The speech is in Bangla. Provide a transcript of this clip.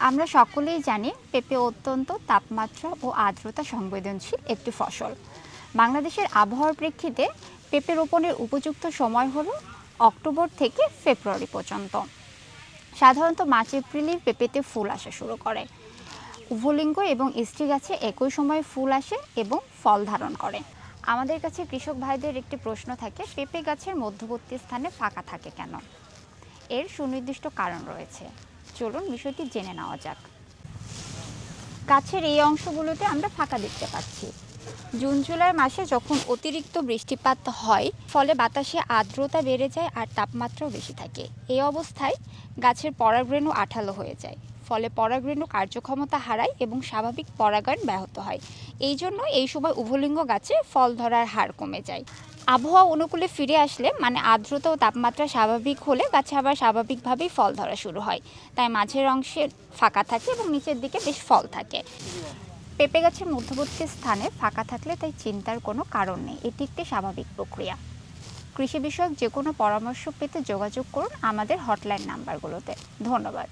আমরা সকলেই জানি পেঁপে অত্যন্ত তাপমাত্রা ও আর্দ্রতা সংবেদনশীল একটি ফসল। বাংলাদেশের আবহাওয়ার প্রেক্ষিতে পেঁপে রোপণের উপযুক্ত সময় হলো অক্টোবর থেকে ফেব্রুয়ারি পর্যন্ত। সাধারণত মার্চ এপ্রিলেই পেঁপেতে ফুল আসা শুরু করে। উভলিঙ্গ এবং স্ত্রী গাছে একই সময়ে ফুল আসে এবং ফল ধারণ করে। আমাদের কাছে কৃষক ভাইদের একটি প্রশ্ন থাকে, পেঁপে গাছের মধ্যবর্তী স্থানে ফাঁকা থাকে কেন? এর সুনির্দিষ্ট কারণ রয়েছে। চলুন বিষয়টি জেনে নেওয়া যাক। গাছের এই অংশগুলোতে আমরা ফাঁকা দেখতে পাচ্ছি। জুন, জুলাই মাসে যখন অতিরিক্ত বৃষ্টিপাত হয়, ফলে বাতাসে আর্দ্রতা বেড়ে যায় আর তাপমাত্রাও বেশি থাকে। এই অবস্থায় গাছের পরাগরেণু আঠালো হয়ে যায়, ফলে পরাগরেণু কার্যক্ষমতা হারায় এবং স্বাভাবিক পরাগায়ন ব্যাহত হয়। এই জন্য এই সময় উভলিঙ্গ গাছে ফল ধরার হার কমে যায়। আবহাওয়া অনুকূলে ফিরে আসলে মানে আর্দ্রতা ও তাপমাত্রা স্বাভাবিক হলে গাছে আবার স্বাভাবিকভাবেই ফল ধরা শুরু হয়। তাই মাঝের অংশে ফাঁকা থাকে এবং নিচের দিকে বেশ ফল থাকে। পেঁপে গাছের মধ্যবর্তী স্থানে ফাঁকা থাকলে তাই চিন্তার কোনো কারণ নেই। এটি একটি স্বাভাবিক প্রক্রিয়া। কৃষি বিষয়ক যে কোনো পরামর্শ পেতে যোগাযোগ করুন আমাদের হটলাইন নাম্বারগুলোতে। ধন্যবাদ।